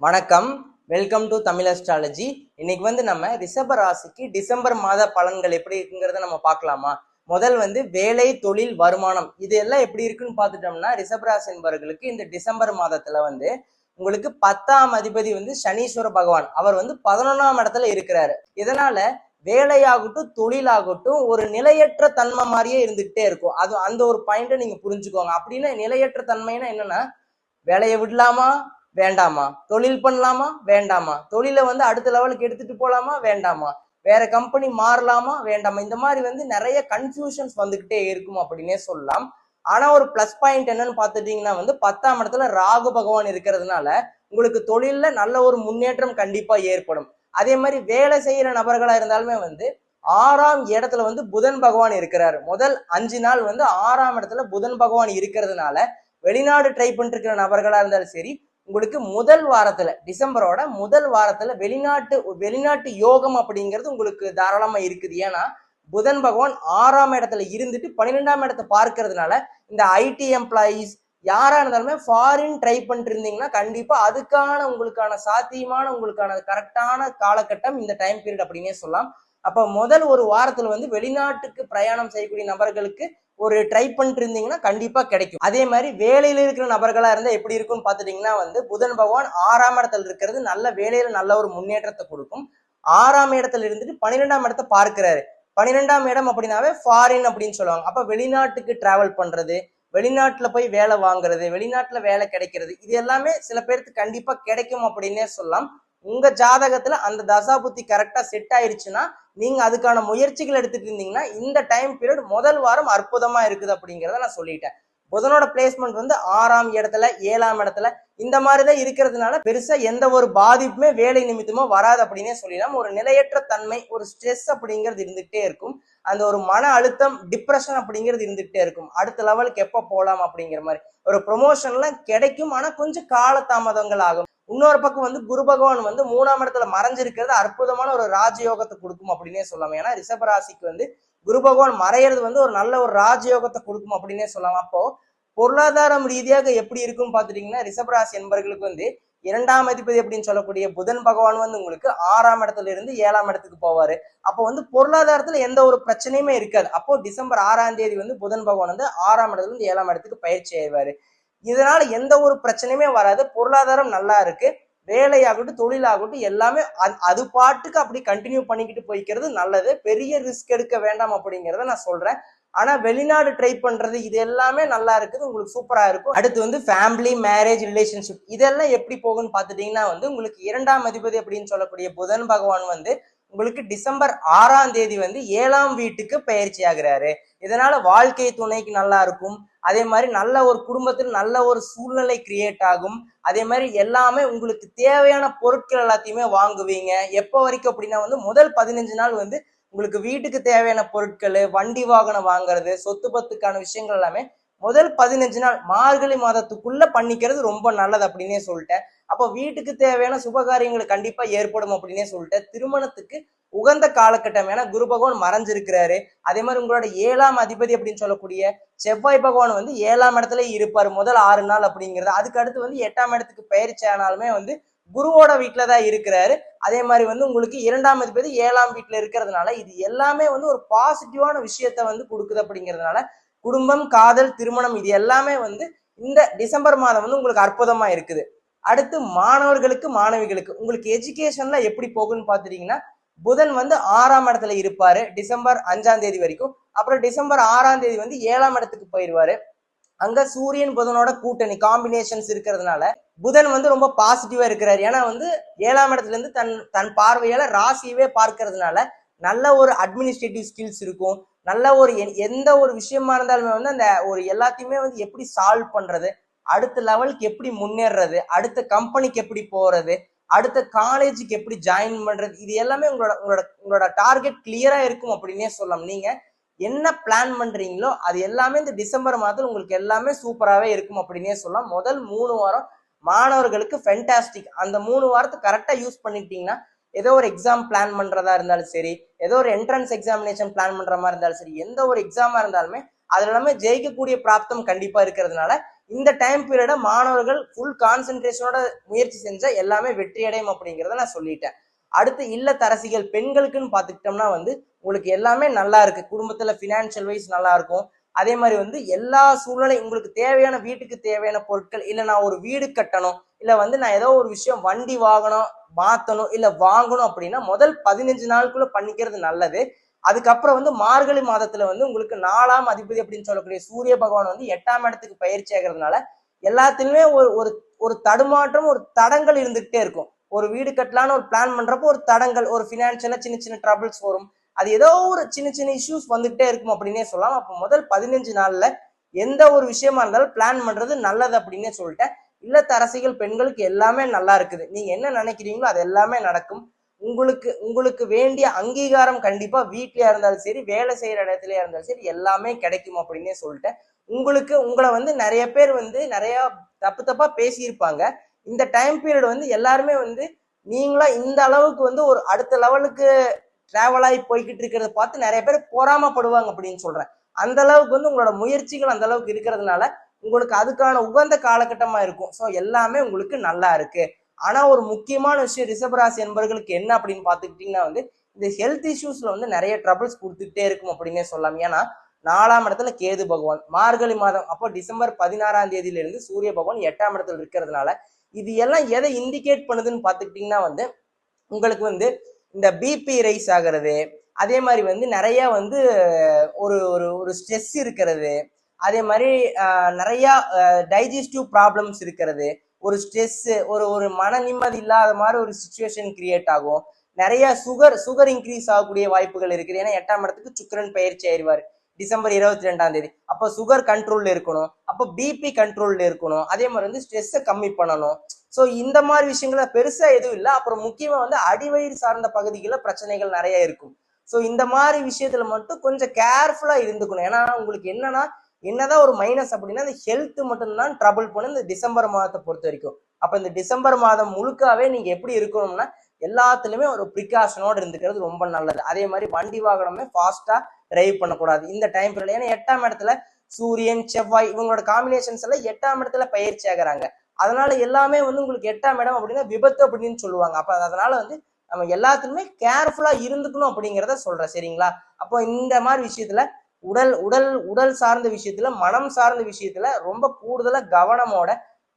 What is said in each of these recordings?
வணக்கம். Welcome to Tamil astrology இன்னைக்கு வந்து நம்ம ரிஷப ராசிக்கு டிசம்பர் மாத பலன்கள் எப்படி இருக்குங்கிறத நம்ம பார்க்கலாமா? முதல் வந்து வேலை தொழில் வருமானம் இது எல்லாம் எப்படி இருக்குன்னு பார்த்துட்டோம்னா ரிஷபராசி என்பவர்களுக்கு இந்த டிசம்பர் மாதத்துல வந்து உங்களுக்கு பத்தாம் அதிபதி வந்து சனீஸ்வர பகவான். அவர் வந்து பதினொன்னாம் இடத்துல இருக்கிறாரு. இதனால வேலையாகட்டும் தொழிலாகட்டும் ஒரு நிலையற்ற தன்மை மாதிரியே இருந்துகிட்டே இருக்கும். அது அந்த ஒரு பாயிண்ட்டை நீங்க புரிஞ்சுக்கோங்க. அப்படின்னா நிலையற்ற தன்மைன்னா என்னன்னா வேலையை விடலாமா? வேண்டாமா? தொழில் பண்ணலாமா? வேண்டாமா? தொழிலை வந்து அடுத்த லெவலுக்கு எடுத்துட்டு போலாமா? வேண்டாமா? வேற கம்பெனி மாறலாமா? வேண்டாமா? இந்த மாதிரி வந்து நிறைய கன்ஃபியூஷன்ஸ் வந்துகிட்டே இருக்கும் அப்படின்னே சொல்லலாம். ஆனா ஒரு பிளஸ் பாயிண்ட் என்னன்னு பார்த்துட்டீங்கன்னா வந்து பத்தாம் இடத்துல ராகு பகவான் இருக்கிறதுனால உங்களுக்கு தொழில்ல நல்ல ஒரு முன்னேற்றம் கண்டிப்பா ஏற்படும். அதே மாதிரி வேலை செய்யற நபர்களா இருந்தாலுமே வந்து ஆறாம் இடத்துல வந்து புதன் பகவான் இருக்கிறார். முதல் அஞ்சு நாள் வந்து ஆறாம் இடத்துல புதன் பகவான் இருக்கிறதுனால வெளிநாடு ட்ரை பண்ணிட்டு இருக்கிற நபர்களா இருந்தாலும் சரி உங்களுக்கு முதல் வாரத்துல டிசம்பரோட முதல் வாரத்துல வெளிநாட்டு வெளிநாட்டு யோகம் அப்படிங்கிறது உங்களுக்கு தாராளமா இருக்குது. ஏன்னா புதன் பகவான் ஆறாம் இடத்துல இருந்துட்டு பன்னிரெண்டாம் இடத்தை பார்க்கறதுனால இந்த ஐடி எம்ப்ளாயீஸ் யாரா இருந்தாலுமே ஃபாரின் ட்ரை பண்ணிட்டு இருந்தீங்கன்னா கண்டிப்பா அதுக்கான உங்களுக்கான சாத்தியமான உங்களுக்கான கரெக்டான காலகட்டம் இந்த டைம் பீரியட் அப்படின்னே சொல்லலாம். அப்ப முதல் ஒரு வாரத்துல வந்து வெளிநாட்டுக்கு பிரயாணம் செய்யக்கூடிய நபர்களுக்கு ஒரு ட்ரை பண்ணிட்டு இருந்தீங்கன்னா கண்டிப்பா கிடைக்கும். அதே மாதிரி வேலையில இருக்கிற நபர்களா இருந்தா எப்படி இருக்கும்னு பாத்துட்டீங்கன்னா வந்து புதன் பகவான் ஆறாம் இடத்துல இருக்கிறது நல்ல வேலையில நல்ல ஒரு முன்னேற்றத்தை கொடுக்கும். ஆறாம் இடத்துல இருந்துட்டு பன்னிரெண்டாம் இடத்த பார்க்கிறாரு. பன்னிரெண்டாம் இடம் அப்படின்னாவே ஃபாரின் அப்படின்னு சொல்லுவாங்க. அப்ப வெளிநாட்டுக்கு டிராவல் பண்றது வெளிநாட்டுல போய் வேலை வாங்குறது வெளிநாட்டுல வேலை கிடைக்கிறது இது எல்லாமே சில பேருக்கு கண்டிப்பா கிடைக்கும் அப்படின்னே சொல்லலாம். உங்க ஜாதகத்துல அந்த தசா புத்தி கரெக்டா செட் ஆயிருச்சுன்னா நீங்க அதுக்கான முயற்சிகள் எடுத்துட்டு இருந்தீங்கன்னா இந்த டைம் பீரியட் முதல் வாரம் அற்புதமா இருக்குது அப்படிங்கிறத நான் சொல்லிட்டேன். புதனோட பிளேஸ்மெண்ட் வந்து ஆறாம் இடத்துல ஏழாம் இடத்துல இந்த மாதிரி தான் இருக்கிறதுனால பெருசா எந்த ஒரு பாதிப்புமே வேலை நிமித்தமோ வராது அப்படின்னே சொல்லிடலாம் ஒரு நிலையற்ற தன்மை ஒரு ஸ்ட்ரெஸ் அப்படிங்கிறது இருந்துகிட்டே இருக்கும். அந்த ஒரு மன அழுத்தம் டிப்ரெஷன் அப்படிங்கிறது இருந்துகிட்டே இருக்கும். அடுத்த லெவலுக்கு எப்போ போகலாம் அப்படிங்கிற மாதிரி. ஒரு ப்ரொமோஷன்லாம் கிடைக்கும் ஆனால் கொஞ்சம் காலதாமதங்கள் ஆகும். இன்னொரு பக்கம் வந்து குரு பகவான் வந்து மூணாம் இடத்துல மறைஞ்சிருக்கிறது அற்புதமான ஒரு ராஜயோகத்தை கொடுக்கும் அப்படின்னே சொல்லலாம். ஏன்னா ரிஷபராசிக்கு வந்து குரு பகவான் மறையிறது வந்து ஒரு நல்ல ஒரு ராஜயோகத்தை கொடுக்கும் அப்படின்னே சொல்லலாம். அப்போ பொருளாதாரம் ரீதியாக எப்படி இருக்கும்னு பார்த்துட்டீங்கன்னா ரிஷபராசி என்பவர்களுக்கு வந்து இரண்டாம் அதிபதி அப்படின்னு சொல்லக்கூடிய புதன் பகவான் வந்து உங்களுக்கு ஆறாம் இடத்துல இருந்து ஏழாம் இடத்துக்கு போவாரு. அப்போ வந்து பொருளாதாரத்துல எந்த ஒரு பிரச்சனையுமே இருக்காது. அப்போ டிசம்பர் ஆறாம் தேதி வந்து புதன் பகவான் வந்து ஆறாம் இடத்துல இருந்து ஏழாம் இடத்துக்கு பயிற்சி ஆயிடுவாரு. இதனால எந்த ஒரு பிரச்சனையுமே வராது. பொருளாதாரம் நல்லா இருக்கு. வேலையாகட்டும் தொழிலாகட்டும் எல்லாமே அது- அது பாட்டுக்கு அப்படி கண்டினியூ பண்ணிக்கிட்டு போய்க்கிறது நல்லது. பெரிய ரிஸ்க் எடுக்க வேண்டாம் அப்படிங்கிறத நான் சொல்றேன். ஆனா வெளிநாடு ட்ரை பண்றது இது எல்லாமே நல்லா இருக்குது. உங்களுக்கு சூப்பரா இருக்கும். அடுத்து வந்து ஃபேமிலி மேரேஜ் ரிலேஷன்ஷிப் இதெல்லாம் எப்படி போகும்னு பார்த்துட்டீங்கன்னா வந்து உங்களுக்கு இரண்டாம் அதிபதி அப்படின்னு சொல்லக்கூடிய புதன் பகவான் வந்து உங்களுக்கு டிசம்பர் ஆறாம் தேதி வந்து ஏழாம் வீட்டுக்கு பயிற்சி ஆகுறாரு இதனால வாழ்க்கை துணைக்கு நல்லா இருக்கும். அதே மாதிரி நல்ல ஒரு குடும்பத்தில் நல்ல ஒரு சூழ்நிலை கிரியேட் ஆகும். அதே மாதிரி எல்லாமே உங்களுக்கு தேவையான பொருட்கள் எல்லாத்தையுமே வாங்குவீங்க. எப்போ வரைக்கும் அப்படின்னா வந்து முதல் பதினஞ்சு நாள் வந்து உங்களுக்கு வீட்டுக்கு தேவையான பொருட்கள் வண்டி வாகனம் வாங்குறது சொத்து பத்துக்கான விஷயங்கள் எல்லாமே முதல் பதினஞ்சு நாள் மார்கழி மாதத்துக்குள்ள பண்ணிக்கிறது ரொம்ப நல்லது அப்படின்னே சொல்லிட்டேன். அப்போ வீட்டுக்கு தேவையான சுபகாரியங்கள் கண்டிப்பா ஏற்படும் அப்படின்னே சொல்லிட்டு திருமணத்துக்கு உகந்த காலகட்டம். ஏன்னா குரு பகவான் மறைஞ்சிருக்கிறாரு. அதே மாதிரி உங்களோட ஏழாம் அதிபதி அப்படின்னு சொல்லக்கூடிய செவ்வாய் பகவான் வந்து ஏழாம் இடத்துல இருப்பார். முதல் ஆறு நாள் அப்படிங்கிறது. அதுக்கு அடுத்து வந்து எட்டாம் இடத்துக்கு பயிற்சி ஆனாலுமே வந்து குருவோட வீட்டில் தான் இருக்கிறாரு. அதே மாதிரி வந்து உங்களுக்கு இரண்டாம் அதிபதி ஏழாம் வீட்டில் இருக்கிறதுனால இது எல்லாமே வந்து ஒரு பாசிட்டிவான விஷயத்த வந்து கொடுக்குது அப்படிங்கிறதுனால குடும்பம் காதல் திருமணம் இது எல்லாமே வந்து இந்த டிசம்பர் மாதம் வந்து உங்களுக்கு அற்புதமா இருக்குது. அடுத்து மாணவர்களுக்கு மாணவிகளுக்கு. உங்களுக்கு எஜுகேஷன்ல எப்படி போகுன்னு பாத்துட்டீங்கன்னா புதன் வந்து ஆறாம் இடத்துல இருப்பாரு டிசம்பர் அஞ்சாம் தேதி வரைக்கும். அப்புறம் டிசம்பர் ஆறாம் தேதி வந்து ஏழாம் இடத்துக்கு போயிடுவாரு அங்க சூரியன் புதனோட கூட்டணி காம்பினேஷன்ஸ் இருக்கிறதுனால புதன் வந்து ரொம்ப பாசிட்டிவா இருக்கிறாரு. ஏன்னா வந்து ஏழாம் இடத்துல இருந்து தன் தன் பார்வையால ராசியவே பார்க்கறதுனால நல்ல ஒரு அட்மினிஸ்ட்ரேட்டிவ் ஸ்கில்ஸ் இருக்கும். நல்ல ஒரு எந்த ஒரு விஷயமா இருந்தாலுமே வந்து அந்த ஒரு எல்லாத்தையுமே வந்து எப்படி சால்வ் பண்றது அடுத்த லெவலுக்கு எப்படி முன்னேறது அடுத்த கம்பெனிக்கு எப்படி போறது அடுத்த காலேஜுக்கு எப்படி ஜாயின் பண்றது இது எல்லாமே உங்களோட உங்களோட உங்களோட டார்கெட் கிளியரா இருக்கும் அப்படின்னே சொல்லலாம். நீங்க என்ன பிளான் பண்றீங்களோ அது எல்லாமே இந்த டிசம்பர் மாதத்தில் உங்களுக்கு எல்லாமே சூப்பராகவே இருக்கும் அப்படின்னே சொல்லலாம். முதல் மூணு வாரம் மாணவர்களுக்கு ஃபென்டாஸ்டிக் அந்த மூணு வாரத்தை கரெக்டாக யூஸ் பண்ணிட்டீங்கன்னா ஏதோ ஒரு எக்ஸாம் பிளான் பண்றதா இருந்தாலும் சரி ஏதோ ஒரு என்ட்ரன்ஸ் எக்ஸாமினேஷன் பிளான் பண்ற மாதிரி இருந்தாலும் சரி எந்த ஒரு எக்ஸாமா இருந்தாலுமே அதுல எல்லாமே ஜெயிக்கக்கூடிய பிராப்தம் கண்டிப்பா இருக்கிறதுனால இந்த டைம் பீரியட மாணவர்கள் ஃபுல் கான்சென்ட்ரேஷனோட முயற்சி செஞ்சா எல்லாமே வெற்றி அடையும் அப்படிங்கிறத நான் சொல்லிட்டேன். அடுத்து இல்லத்தரசிகள் பெண்களுக்குன்னு பார்த்துக்கிட்டோம்னா வந்து உங்களுக்கு எல்லாமே நல்லா இருக்கு. குடும்பத்துல ஃபினான்ஷியல் வைஸ் நல்லா இருக்கும். அதே மாதிரி வந்து எல்லா சூழ்நிலையும் உங்களுக்கு தேவையான வீட்டுக்கு தேவையான பொருட்கள் இல்ல நான் ஒரு வீடு கட்டணும் இல்ல வந்து நான் ஏதோ ஒரு விஷயம் வண்டி வாங்கணும் மாத்தணும் இல்ல வாங்கணும் அப்படின்னா முதல் பதினஞ்சு நாளுக்குள்ள பண்ணிக்கிறது நல்லது. அதுக்கப்புறம் வந்து மார்கழி மாதத்துல வந்து உங்களுக்கு நாலாம் அதிபதி அப்படின்னு சொல்லக்கூடிய சூரிய பகவான் வந்து எட்டாம் இடத்துக்கு பயிற்சி ஆகிறதுனால எல்லாத்துலயுமே ஒரு ஒரு ஒரு தடுமாற்றம் ஒரு தடங்கள் இருந்துகிட்டே இருக்கும். ஒரு வீடு கட்டலான்னு ஒரு பிளான் பண்றப்போ ஒரு தடங்கள் ஒரு ஃபினான்ஷியலா சின்ன சின்ன ட்ரபிள்ஸ் வரும். அது ஏதோ ஒரு சின்ன சின்ன இஷ்யூஸ் வந்துகிட்டே இருக்கும் அப்படின்னே சொல்லலாம். அப்போ முதல் பதினஞ்சு நாள்ல எந்த ஒரு விஷயமா இருந்தாலும் பிளான் பண்றது நல்லது அப்படின்னே சொல்லிட்டேன். இல்லத்தரசிகள் பெண்களுக்கு எல்லாமே நல்லா இருக்குது. நீங்க என்ன நினைக்கிறீங்களோ அது எல்லாமே நடக்கும். உங்களுக்கு உங்களுக்கு வேண்டிய அங்கீகாரம் கண்டிப்பா வீட்லயா இருந்தாலும் சரி வேலை செய்யற இடத்துலயா இருந்தாலும் சரி எல்லாமே கிடைக்கும் அப்படின்னே சொல்லிட்டேன். உங்களுக்கு உங்களை வந்து நிறைய பேர் வந்து நிறைய தப்பு தப்பா பேசியிருப்பாங்க. இந்த டைம் பீரியட் வந்து எல்லாருமே வந்து நீங்களா இந்த அளவுக்கு வந்து ஒரு அடுத்த லெவலுக்கு டிராவல் ஆகி போய்கிட்டு இருக்கிறத பார்த்து நிறைய பேர் பொறாமப்படுவாங்க அப்படின்னு சொல்றேன். அந்த அளவுக்கு வந்து உங்களோட முயற்சிகள் அந்த அளவுக்கு இருக்கிறதுனால உங்களுக்கு அதுக்கான உகந்த காலகட்டமா இருக்கும். ஸோ எல்லாமே உங்களுக்கு நல்லா இருக்கு. ஆனா ஒரு முக்கியமான விஷயம் ரிஷபராசி என்பவர்களுக்கு என்ன அப்படின்னு பாத்துக்கிட்டீங்கன்னா வந்து இந்த ஹெல்த் இஷ்யூஸ்ல வந்து நிறைய ட்ரபிள்ஸ் கொடுத்துட்டே இருக்கும் அப்படின்னே சொல்லலாம். ஏன்னா நாலாம் இடத்துல கேது பகவான் மார்கழி மாதம் அப்போ டிசம்பர் பதினாறாம் தேதியிலிருந்து சூரிய பகவான் எட்டாம் இடத்துல இருக்கிறதுனால இது எல்லாம் எதை இண்டிகேட் பண்ணுதுன்னு பார்த்துக்கிட்டிங்கன்னா வந்து உங்களுக்கு வந்து இந்த பிபி ரைஸ் ஆகிறது அதே மாதிரி வந்து நிறைய வந்து ஒரு ஒரு ஒரு ஸ்ட்ரெஸ் இருக்கிறது அதே மாதிரி நிறையா டைஜஸ்டிவ் ப்ராப்ளம்ஸ் இருக்கிறது ஒரு ஸ்ட்ரெஸ்ஸு ஒரு ஒரு மன நிம்மதி இல்லாத மாதிரி ஒரு சுச்சுவேஷன் கிரியேட் ஆகும். நிறைய சுகர் சுகர் இன்க்ரீஸ் ஆகக்கூடிய வாய்ப்புகள் இருக்குது. ஏன்னா எட்டாம் இடத்துக்கு சுக்கரன் பயிற்சி ஆயிடுவார். டிசம்பர் இருபத்தி ரெண்டாம் தேதி. அப்போ சுகர் கண்ட்ரோல்ல இருக்கணும். அப்போ பிபி கண்ட்ரோல்ல இருக்கணும். அதே மாதிரி வந்து ஸ்ட்ரெஸ்ஸை கம்மி பண்ணணும். ஸோ இந்த மாதிரி விஷயங்கள பெருசாக எதுவும் இல்லை. அப்புறம் முக்கியமாக வந்து அடிவயிறு சார்ந்த பகுதிகளில் பிரச்சனைகள் நிறைய இருக்கும். ஸோ இந்த மாதிரி விஷயத்துல மட்டும் கொஞ்சம் கேர்ஃபுல்லாக இருந்துக்கணும். ஏன்னா உங்களுக்கு என்னன்னா என்னதான் ஒரு மைனஸ் அப்படின்னா இந்த ஹெல்த் மட்டும்தான் ட்ரபிள் பண்ணும் இந்த டிசம்பர் மாதத்தை பொறுத்த வரைக்கும். அப்போ இந்த டிசம்பர் மாதம் முழுக்காவே நீங்கள் எப்படி இருக்கணும்னா எல்லாத்துலேயுமே ஒரு ப்ரிகாஷனோடு இருந்துக்கிறது ரொம்ப நல்லது. அதே மாதிரி வண்டி வாகனமே ஃபாஸ்ட்டாக டிரைவ் பண்ணக்கூடாது. இந்த டைம் பீரியட் ஏன்னா எட்டாம் இடத்துல சூரியன் செவ்வாய் இவங்களோட காம்பினேஷன்ஸ் எல்லாம் எட்டாம் இடத்துல பயிற்சி ஆகிறாங்க. அதனால எல்லாமே வந்து உங்களுக்கு எட்டாம் இடம் அப்படின்னா விபத்து அப்படின்னு சொல்லுவாங்க. அப்ப அதனால வந்து நம்ம எல்லாத்துக்குமே கேர்ஃபுல்லா இருந்துக்கணும் அப்படிங்கிறத சொல்றேன். சரிங்களா? அப்போ இந்த மாதிரி விஷயத்துல உடல் உடல் உடல் சார்ந்த விஷயத்துல மனம் சார்ந்த விஷயத்துல ரொம்ப கூடுதலா கவனமோட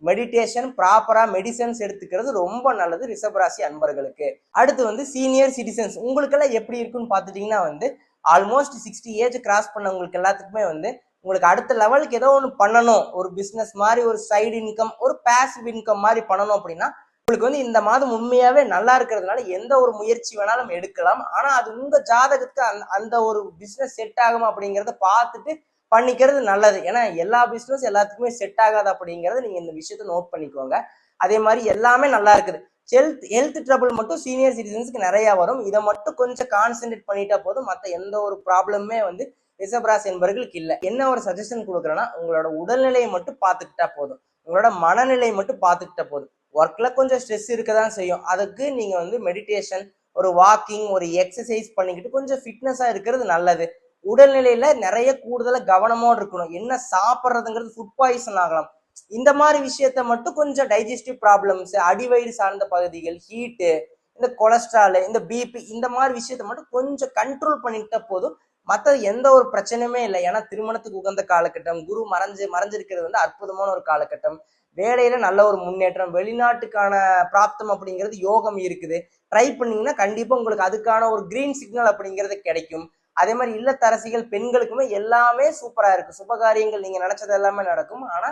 மெடிடேஷன் ப்ராப்பரா மெடிசன்ஸ் எடுத்துக்கிறது ரொம்ப நல்லது ரிஷபராசி அன்பர்களுக்கு. அடுத்து வந்து சீனியர் சிட்டிசன்ஸ் உங்களுக்கெல்லாம் எப்படி இருக்குன்னு பார்த்துட்டீங்கன்னா வந்து ஆல்மோஸ்ட் சிக்ஸ்டி ஏஜ் கிராஸ் பண்ணவங்களுக்கு எல்லாத்துக்குமே வந்து உங்களுக்கு அடுத்த லெவலுக்கு ஏதோ ஒன்று பண்ணணும். ஒரு பிஸ்னஸ் மாதிரி ஒரு சைடு இன்கம் ஒரு பேசிவ் இன்கம் மாதிரி பண்ணணும் அப்படின்னா உங்களுக்கு வந்து இந்த மாதம் உண்மையாவே நல்லா இருக்கிறதுனால எந்த ஒரு முயற்சி வேணாலும் எடுக்கலாம். ஆனா அது உங்க ஜாதகத்துக்கு அந்த அந்த ஒரு பிசினஸ் செட் ஆகும் அப்படிங்கறத பார்த்துட்டு பண்ணிக்கிறது நல்லது. ஏன்னா எல்லா பிசினஸ் எல்லாத்துக்குமே செட் ஆகாது அப்படிங்கறத நீங்க இந்த விஷயத்த நோட் பண்ணிக்கோங்க. அதே மாதிரி எல்லாமே நல்லா இருக்குது. ஹெல்த் ஹெல்த் ட்ரபிள் மட்டும் சீனியர் சிட்டிசன்ஸ்க்கு நிறைய வரும். இதை மட்டும் கொஞ்சம் கான்சென்ட்ரேட் பண்ணிட்டா போதும். மற்ற எந்த ஒரு ப்ராப்ளமுமே வந்து ரிஷபராசி என்பவர்களுக்கு இல்லை. என்ன ஒரு சஜஷன் கொடுக்குறேன்னா உங்களோட உடல்நிலையை மட்டும் பார்த்துக்கிட்டா போதும். உங்களோட மனநிலையை மட்டும் பார்த்துக்கிட்டா போதும். ஒர்க்ல கொஞ்சம் ஸ்ட்ரெஸ் இருக்க தான் செய்யும். அதுக்கு நீங்க வந்து மெடிடேஷன் ஒரு வாக்கிங் ஒரு எக்ஸசைஸ் பண்ணிக்கிட்டு கொஞ்சம் ஃபிட்னஸா இருக்கிறது நல்லது. உடல்நிலையில நிறைய கூடுதலாக கவனமோடு இருக்கணும். என்ன சாப்பிட்றதுங்கிறது ஃபுட் பாய்சன் ஆகலாம். இந்த மாதிரி விஷயத்த மட்டும் கொஞ்சம் டைஜஸ்டிவ் ப்ராப்ளம்ஸ் அடிவயிறு சார்ந்த பகுதிகள் ஹீட்டு இந்த கொலஸ்ட்ரால் இந்த பிபி இந்த மாதிரி விஷயத்த மட்டும் கொஞ்சம் கண்ட்ரோல் பண்ணிட்டா போதும். மற்ற எந்த ஒரு பிரச்சனையுமே இல்லை. ஏன்னா திருமணத்துக்கு உகந்த காலகட்டம் குரு மறைஞ்சு மறைஞ்சிருக்கிறது வந்து அற்புதமான ஒரு காலகட்டம். வேலையில நல்ல ஒரு முன்னேற்றம் வெளிநாட்டுக்கான பிராப்தம் அப்படிங்கிறது யோகம் இருக்குது. ட்ரை பண்ணீங்கன்னா கண்டிப்பா உங்களுக்கு அதுக்கான ஒரு கிரீன் சிக்னல் அப்படிங்கிறது கிடைக்கும். அதே மாதிரி இல்லத்தரசிகள் பெண்களுக்குமே எல்லாமே சூப்பரா இருக்கு. சுபகாரியங்கள் நீங்க நினைச்சது எல்லாமே நடக்கும். ஆனா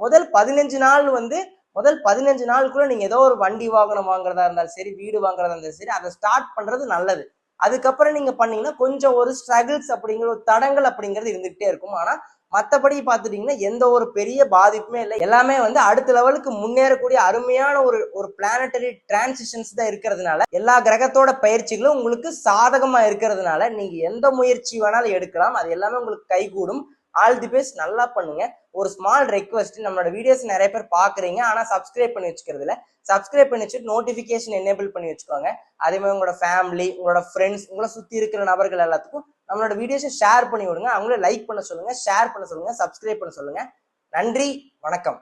முதல் பதினஞ்சு நாள் வந்து முதல் பதினஞ்சு நாளுக்குள்ள நீங்க ஏதோ ஒரு வண்டி வாகனம் வாங்குறதா இருந்தாலும் சரி வீடு வாங்குறதா இருந்தாலும் சரி அதை ஸ்டார்ட் பண்றது நல்லது. அதுக்கப்புறம் நீங்க பண்ணீங்கன்னா கொஞ்சம் ஒரு ஸ்ட்ரகிள்ஸ் அப்படிங்கிற ஒரு தடங்கள் அப்படிங்கிறது இருந்துகிட்டே இருக்கும். ஆனா மற்றபடி பார்த்துட்டிங்கன்னா எந்த ஒரு பெரிய பாதிப்புமே இல்லை. எல்லாமே வந்து அடுத்த லெவலுக்கு முன்னேறக்கூடிய அருமையான ஒரு ஒரு பிளானட்டரி டிரான்சிஷன்ஸ் தான் இருக்கிறதுனால எல்லா கிரகத்தோட பயிற்சிகளும் உங்களுக்கு சாதகமா இருக்கிறதுனால நீங்க எந்த முயற்சி வேணாலும் எடுக்கலாம். அது எல்லாமே உங்களுக்கு கைகூடும். ஆல் தி பெஸ்ட் நல்லா பண்ணுங்க. ஒரு ஸ்மால் ரெக்வஸ்ட் நம்மளோட வீடியோஸ் நிறைய பேர் பாக்குறீங்க. ஆனா சப்ஸ்கிரைப் பண்ணி வச்சுக்கிறது இல்ல. சப்ஸ்கிரைப் பண்ணி வச்சுட்டு நோட்டிபிகேஷன் எனேபிள் பண்ணி வச்சுக்கோங்க. அதே மாதிரி உங்களோட ஃபேமிலி உங்களோட ஃப்ரெண்ட்ஸ் உங்களை சுத்தி இருக்கிற நபர்கள் எல்லாத்துக்கும் நம்மளோட வீடியோஸை ஷேர் பண்ணி விடுங்க. அவங்கள லைக் பண்ண சொல்லுங்க ஷேர் பண்ண சொல்லுங்க சப்ஸ்கிரைப் பண்ண சொல்லுங்க. நன்றி. வணக்கம்.